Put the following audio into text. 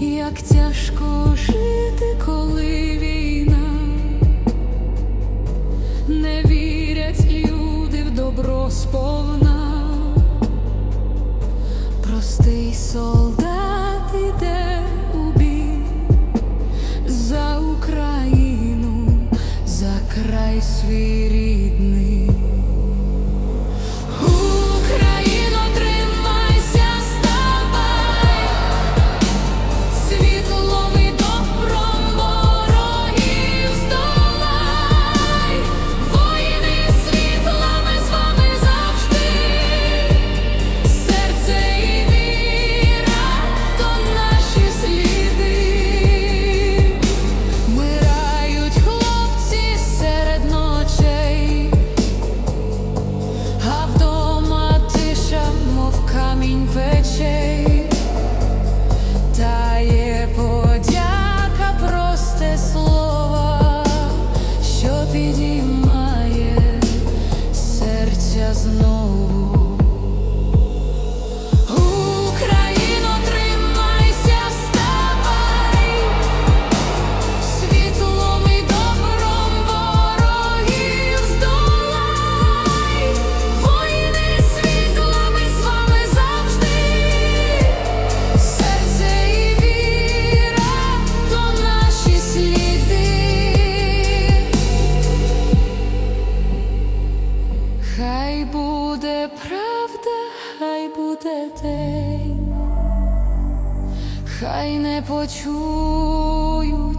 як тяжко жити, коли війна, не вірять люди в добро сповна, простий солдат іде у бій за Україну, за край свій рід. caminho fechei. Хай буде правда, хай буде день, хай не почують.